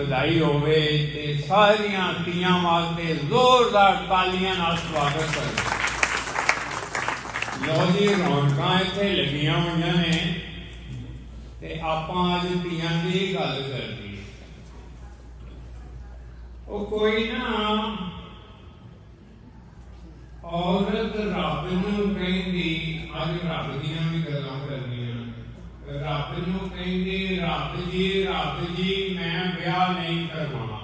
ਵਧਾਈ ਹੋਵੇ ਤੇ ਸਾਰੀਆਂ ਤੀਆਂ ਵਾਸਤੇ ਜ਼ੋਰਦਾਰ ਤਾਲੀਆਂ ਨਾਲ ਸਵਾਗਤ ਕਰੋ। ਲੋ ਜੀ, ਰੌਣਕਾਂ ਇੱਥੇ ਲੱਗੀਆਂ ਹੋਈਆਂ ਨੇ ਤੇ ਆਪਾਂ ਅੱਜ ਤੀਆਂ ਦੀ ਗੱਲ ਕਰਨੀ ਉਹ ਕੋਈ ਨਾ, ਔਰਤ ਰੱਬ ਨੂੰ ਕਹਿੰਦੀ, ਅੱਜ ਰੱਬ ਦੀਆਂ ਵੀ ਗੱਲਾਂ ਕਰਨੀਆਂ ਰੱਬ ਨੂੰ ਕਹਿੰਦੀ, ਰੱਬ ਜੀ ਰੱਬ ਜੀ, ਮੈਂ ਵਿਆਹ ਨਹੀਂ ਕਰਵਾਉਣਾ।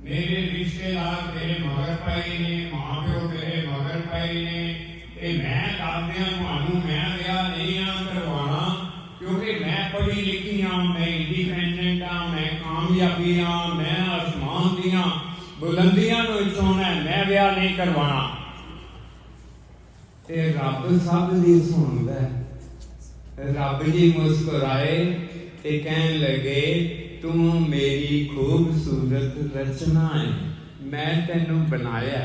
ਮੇਰੇ ਰਿਸ਼ਤੇਦਾਰ ਮੇਰੇ ਮਗਰ ਪਏ ਨੇ ਮਾਂ ਪਿਓ ਮੇਰੇ ਮਗਰ ਪਏ ਨੇ ਤੇ ਮੈਂ ਦੱਸਦਿਆਂ ਤੁਹਾਨੂੰ ਮੈਂ ਵਿਆਹ ਨਹੀਂ ਆ ਕਰਵਾਉਣਾ, ਕਿਉਂਕਿ ਮੈਂ ਪੜ੍ਹੀ ਲਿਖੀ ਹਾਂ ਮੈਂ ਇੰਡੀਪੈਂਡੈਂਟ ਹਾਂ ਮੈਂ ਕਾਮਯਾਬੀ ਹਾਂ ਮੈਂ ਅਸਮਾਨ ਦੀਆਂ ਬੁਲੰਦੀਆਂ ਨੂੰ ਛੋਣਾ ਮੈਂ ਵਿਆਹ ਨਹੀਂ ਕਰਵਾਉਣਾ। ਤੇ ਰੱਬ ਸਭ ਦੀ ਸੁਣਦਾ ਹੈ। ਰੱਬ ਜੀ ਮੁਸਕਰਾਏ ਤੇ ਕਹਿਣ ਲੱਗੇ, ਤੂੰ ਮੇਰੀ ਖੂਬਸੂਰਤ ਰਚਨਾ ਹੈ। ਮੈਂ ਤੈਨੂੰ ਬਣਾਇਆ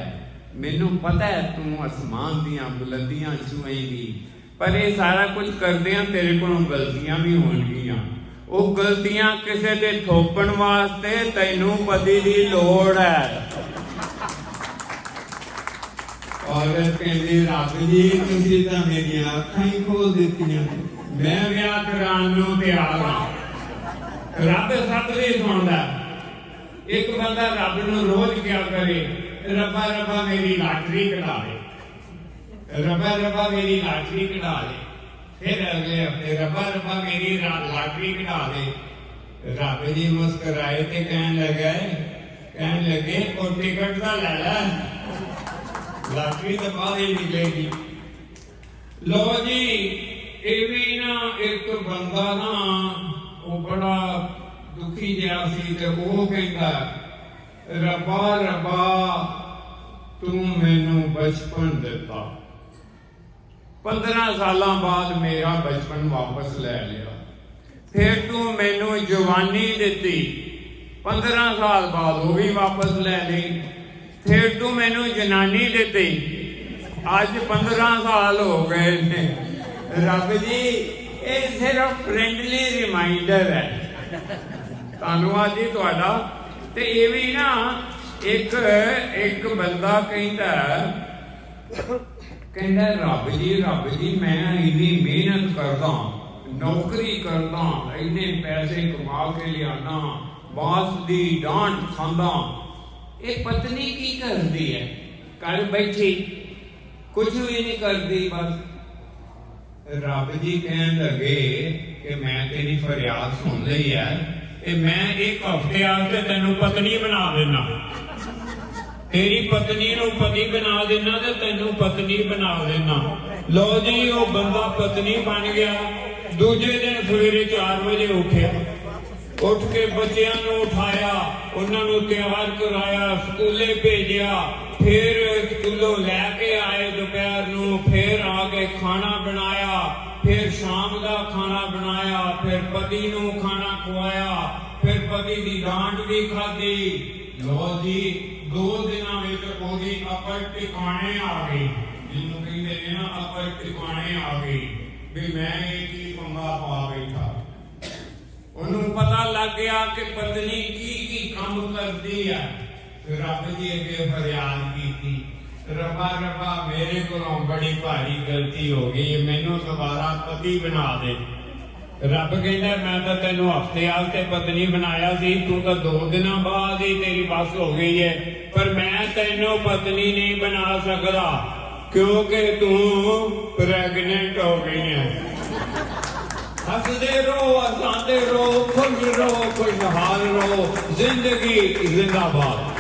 ਮੈਨੂੰ ਪਤਾ ਹੈ ਤੂੰ ਅਸਮਾਨ ਦੀਆਂ ਬੁਲੰਦੀਆਂ ਛੂਏਂਗੀ ਪਰ ਇਹ ਸਾਰਾ ਕੁਝ ਕਰਦਿਆਂ ਤੇਰੇ ਕੋਲੋਂ ਗਲਤੀਆਂ ਵੀ ਹੋਣਗੀਆਂ। ਉਹ ਗਲਤੀਆਂ ਕਿਸੇ ਤੇ ਥੋਪਣ ਵਾਸਤੇ ਤੈਨੂੰ ਪਤੀ ਦੀ ਲੋੜ ਹੈ। ਔਰ ਕਹਿੰਦੀ, ਰੱਬ ਜੀ, ਤੁਸੀਂ ਤਾਂ ਮੇਰੀਆਂ ਅੱਖਾਂ ਹੀ ਖੋਲ ਦਿੱਤੀਆਂ ਮੈਂ ਵਿਆਹ ਕਰਾਉਣ ਨੂੰ ਤਿਆਰ। ਹਾਂ ਰੱਬ ਸਭ ਦੀ ਸੁਣਦਾ ਇੱਕ ਬੰਦਾ ਰੱਬ ਨੂੰ ਰੋਜ਼ ਕਿਹਾ ਕਰੇ, ਰੱਬਾ ਰੱਬਾ ਮੇਰੀ ਲਾਟਰੀ ਕਢਾ ਦੇ ਰੱਬਾ ਰੱਬਾ ਮੇਰੀ ਲਾਟਰੀ ਕਢਾ ਦੇ ਫਿਰ ਅਗਲੇ ਹਫ਼ਤੇ ਰੱਬਾ ਰੱਬਾ ਮੇਰੀ ਰਾ- ਲਾਟਰੀ ਕਢਾ ਦੇ ਰੱਬ ਜੀ ਮੁਸਕਰਾਏ ਤੇ ਕਹਿਣ ਲੱਗੇ ਕਹਿਣ ਲੱਗੇ, ਉਹ ਟਿਕਟ ਦਾ ਲੈ ਲੈ। ਲਾਟਰੀ ਤਾਂ ਬਾਅਦ ਹੀ ਨਿਕਲੇਗੀ। ਲੋ ਜੀ ਇਹ ਵੀ ਨਾ ਇੱਕ ਨਾ ਉਹ ਬੜਾ ਦੁਖੀ ਜਿਹਾ ਸੀ ਤੇ ਉਹ ਕਹਿੰਦਾ, ਰੱਬਾ ਰੱਬਾ, ਤੂੰ ਮੈਨੂੰ ਬਚਪਨ ਦਿੱਤਾ। 15 ਸਾਲਾਂ ਬਾਅਦ ਮੇਰਾ ਬਚਪਨ ਵਾਪਸ ਲੈ ਲਿਆ। ਫਿਰ ਤੂੰ ਮੈਨੂੰ ਜਵਾਨੀ ਦਿੱਤੀ। 15 ਸਾਲ ਬਾਅਦ ਉਹ ਵੀ ਵਾਪਸ ਲੈ ਲਈ। ਫਿਰ ਤੂੰ ਮੈਨੂੰ ਜਨਾਨੀ ਦਿੱਤੀ। ਅੱਜ 15 ਸਾਲ ਹੋ ਗਏ ਨੇ। ਰੱਬ ਜੀ ਇਹ ਸਿਰਫ ਫ੍ਰੈਂਡਲੀ ਰਿਮਾਈਂਡਰ ਹੈ। ਧੰਨਵਾਦ ਜੀ ਤੁਹਾਡਾ। ਤੇ ਇਹ ਵੀ ਨਾ, ਇੱਕ ਇੱਕ ਬੰਦਾ ਕਹਿੰਦਾ ਕਹਿੰਦਾ, ਰੱਬ ਜੀ ਰੱਬ ਜੀ, ਮੈਂ ਇੰਨੀ ਮਿਹਨਤ ਕਰਦਾ, ਨੌਕਰੀ ਕਰਦਾ, ਇੰਨੇ ਪੈਸੇ ਕਮਾ ਕੇ ਲਿਆਣਾ ਬਾਸ ਦੀ ਡਾਂਟ ਖਾਂਦਾ। ਇਹ ਪਤਨੀ ਕੀ ਕਰਦੀ ਹੈ? ਘਰ ਬੈਠੀ ਕੁਝ ਵੀ ਨਹੀਂ ਕਰਦੀ, ਬਸ ਰੱਬ ਜੀ ਕਹਿਣ ਲੱਗੇ ਕਿ ਮੈਂ ਤੇਰੀ ਫਰਿਆਦ ਸੁਣ ਲਈ ਹੈ ਤੇ ਮੈਂ ਇੱਕ ਹਫ਼ਤੇ ਆ ਆਸਤੇ ਤੈਨੂੰ ਪਤਨੀ ਬਣਾ ਦੇਣਾ ਤੇਰੀ ਪਤਨੀ ਨੂੰ ਪਤੀ ਬਣਾ ਦੇਣਾ ਤੇ ਤੈਨੂੰ ਪਤਨੀ ਬਣਾ ਦੇਣਾ ਲੋ ਜੀ, ਉਹ ਬੰਦਾ ਪਤਨੀ ਬਣ ਗਿਆ। ਦੂਜੇ ਦਿਨ ਸਵੇਰੇ 4 ਵਜੇ ਉੱਠਿਆ। ਉੱਠ ਕੇ ਬੱਚਿਆਂ ਨੂੰ ਉਠਾਇਆ, ਉਹਨਾਂ ਨੂੰ ਤਿਆਰ ਕਰਾਇਆ, ਸਕੂਲੇ ਭੇਜਿਆ। ਫਿਰ ਸਕੂਲੋਂ ਲੈ ਕੇ ਆਏ ਦੁਪਹਿਰ ਨੂੰ, ਫਿਰ ਆ ਕੇ ਖਾਣਾ ਬਣਾਇਆ। ਫਿਰ ਸ਼ਾਮ ਦਾ ਖਾਣਾ ਬਣਾਇਆ, ਫਿਰ ਪਤੀ ਨੂੰ ਖਾਣਾ ਖਵਾਇਆ, ਫਿਰ ਪਤੀ ਦੀ ਡਾਂਟ ਵੀ ਖਾਧੀ। ਲੋ ਜੀ, ਦੋ ਦਿਨਾਂ ਵਿੱਚ ਉਹਦੀ ਅਕਲ ਟਿਕਾਣੇ ਆ ਗਈ। ਜਿਹਨੂੰ ਕਹਿੰਦੇ ਨੇ ਨਾ, ਅਕਲ ਟਿਕਾਣੇ ਆ ਗਈ। ਵੀ ਮੈਂ ਇਹ ਕੀ ਪੰਗਾ ਪਾ ਬੈਠਾ। ਉਹਨੂੰ ਪਤਾ ਲੱਗ ਗਿਆ ਕਿ ਪਤਨੀ ਕੀ ਕੀ ਕੰਮ ਕਰਦੀ ਹੈ ਫਿਰ ਰੱਬ ਜੀ ਅੱਗੇ ਫਰਿਆਦ ਕੀਤੀ ਰੱਬਾ, ਮੇਰੇ ਕੋਲੋਂ ਬੜੀ ਭਾਰੀ ਗਲਤੀ ਹੋ ਗਈ ਮੈਨੂੰ ਦੁਬਾਰਾ ਪਤੀ ਬਣਾ ਦੇ। ਰੱਬ ਕਹਿੰਦਾ, ਮੈਂ ਤਾਂ ਤੈਨੂੰ ਹਫ਼ਤੇ ਆਸਤੇ ਪਤਨੀ ਬਣਾਇਆ ਸੀ, ਤੂੰ ਤਾਂ ਦੋ ਦਿਨਾਂ ਬਾਅਦ ਹੀ ਤੇਰੀ ਬਸ ਹੋ ਗਈ ਹੈ, ਪਰ ਮੈਂ ਤੈਨੂੰ ਪਤਨੀ ਨਹੀਂ ਬਣਾ ਸਕਦਾ, ਕਿਉਂਕਿ ਤੂੰ ਪ੍ਰੈਗਨੈਂਟ ਹੋ ਗਈ ਹੈ। ਹੱਸਦੇ ਰਹੋ, ਹਸਾਉਂਦੇ ਰਹੋ, ਖੁਸ਼ ਰਹੋ, ਖੁਸ਼ਹਾਲ ਰਹੋ, ਜ਼ਿੰਦਗੀ ਜ਼ਿੰਦਾਬਾਦ।